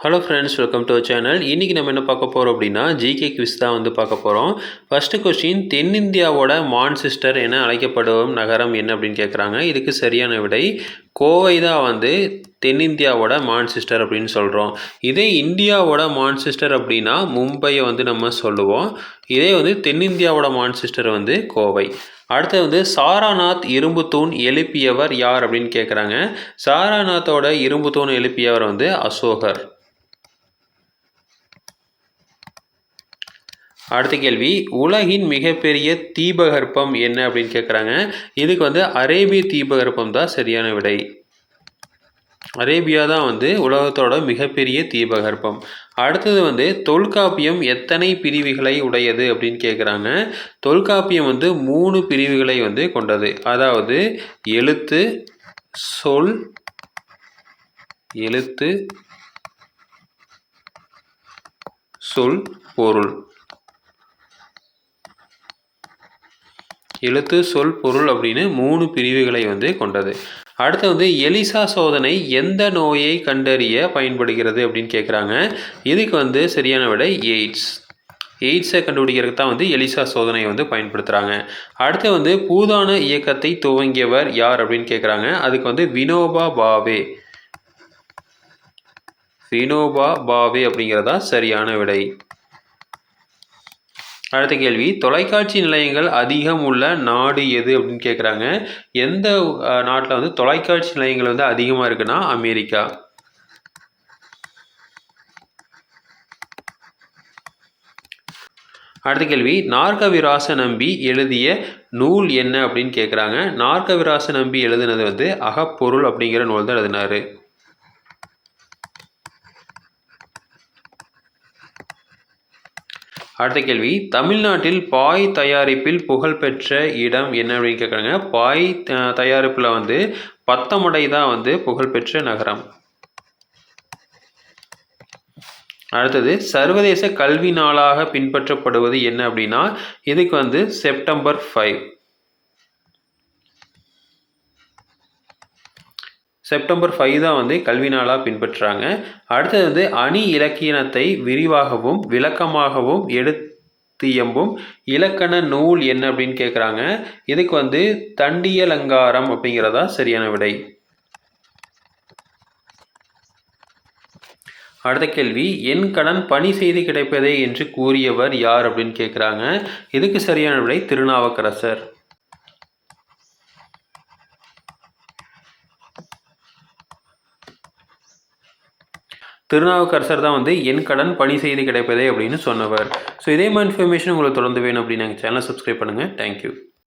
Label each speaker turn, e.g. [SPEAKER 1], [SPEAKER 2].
[SPEAKER 1] Hello friends welcome to channel இன்றைக்கி நம்ம என்ன பார்க்க போகிறோம் அப்படின்னா ஜிகே குவிஸ் தான் வந்து பார்க்க போகிறோம் ஃபஸ்ட்டு கொஸ்டின் தென்னிந்தியாவோட மான்செஸ்டர் என அழைக்கப்படும் நகரம் என்ன அப்படின்னு கேட்குறாங்க இதுக்கு சரியான விடை கோவை தான் வந்து தென்னிந்தியாவோட மான்செஸ்டர் அப்படின்னு சொல்கிறோம் இதே இந்தியாவோட மான்செஸ்டர் அப்படின்னா மும்பையை வந்து நம்ம சொல்லுவோம். இதே வந்து தென்னிந்தியாவோட மான்செஸ்டர் வந்து கோவை. அடுத்து வந்து சாராநாத் இரும்பு தூண் எழுப்பியவர் யார் அப்படின்னு கேட்குறாங்க சாராநாத்தோட இரும்பு தூண் எழுப்பியவர் வந்து அசோகர். அடுத்த கேள்வி உலகின் மிகப்பெரிய தீபகற்பம் என்ன அப்படின்னு கேட்குறாங்க இதுக்கு வந்து அரேபிய தீபகற்பம் தான் சரியான விடை. அரேபியா தான் வந்து உலகத்தோட மிகப்பெரிய தீபகற்பம். அடுத்தது வந்து தொல்காப்பியம் எத்தனை பிரிவுகளை உடையது அப்படின்னு கேட்குறாங்க தொல்காப்பியம் வந்து மூணு பிரிவுகளை வந்து கொண்டது. அதாவது எழுத்து சொல் எழுத்து சொல் பொருள். எழுத்து சொல் பொருள் அப்படின்னு மூணு பிரிவுகளை வந்து கொண்டது. அடுத்து வந்து எலிசா சோதனை எந்த நோயை கண்டறிய பயன்படுகிறது அப்படின்னு கேட்குறாங்க இதுக்கு வந்து சரியான விடை எய்ட்ஸ். எய்ட்ஸை கண்டுபிடிக்கிறதுக்கு தான் வந்து எலிசா சோதனையை வந்து பயன்படுத்துகிறாங்க அடுத்து வந்து பூதான இயக்கத்தை துவங்கியவர் யார் அப்படின்னு கேட்குறாங்க அதுக்கு வந்து வினோபா பாவே. வினோபா பாவே அப்படிங்கிறதா சரியான விடை. அடுத்த கேள்வி தொலைக்காட்சி நிலையங்கள் அதிகம் உள்ள நாடு எது அப்படின்னு கேட்குறாங்க எந்த நாட்டில் வந்து தொலைக்காட்சி நிலையங்கள் வந்து அதிகமாக இருக்குன்னா அமெரிக்கா. அடுத்த கேள்வி நார்கவிராச நம்பி எழுதிய நூல் என்ன அப்படின்னு கேட்குறாங்க நார்கவிராச நம்பி எழுதுனது வந்து அகப்பொருள் அப்படிங்கிற நூல் தான் எழுதினாரு. அடுத்த கேள்வி. தமிழ்நாட்டில் பாய் தயாரிப்பில் புகழ்பெற்ற இடம் என்ன அப்படின்னு கேட்குறாங்க. பாய் தயாரிப்பில் வந்து பத்தமடை தான் வந்து புகழ்பெற்ற நகரம். அடுத்தது சர்வதேச கல்வி நாளாக பின்பற்றப்படுவது என்ன அப்படின்னா இதுக்கு வந்து செப்டம்பர் ஃபைவ். செப்டம்பர் ஃபைவ் தான் வந்து கல்வி நாளாக பின்பற்றுறாங்க அடுத்தது வந்து அணி இலக்கியனத்தை விரிவாகவும் விளக்கமாகவும் எடுத்தியம்பும் இலக்கண நூல் என்ன அப்படின்னு கேட்குறாங்க இதுக்கு வந்து தண்டியலங்காரம் அப்படிங்கிறதா சரியான விடை. அடுத்த கேள்வி என் கடன் பணி செய்து கிடைப்பதே என்று கூறியவர் யார் அப்படின்னு கேட்குறாங்க இதுக்கு சரியான விடை திருநாவுக்கரசர். திருநாவுக்கரசர் தான் வந்து என் கடன் பணி செய்து கிடைப்பதே அப்படின்னு சொன்னவர். ஸோ இதே மாதிரி இன்ஃபர்மேஷன் உங்களுக்கு தொடர்ந்து வேணும் அப்படின்னு எங்கள் சேனலை சப்ஸ்கிரைப் பண்ணுங்கள் தேங்க்யூ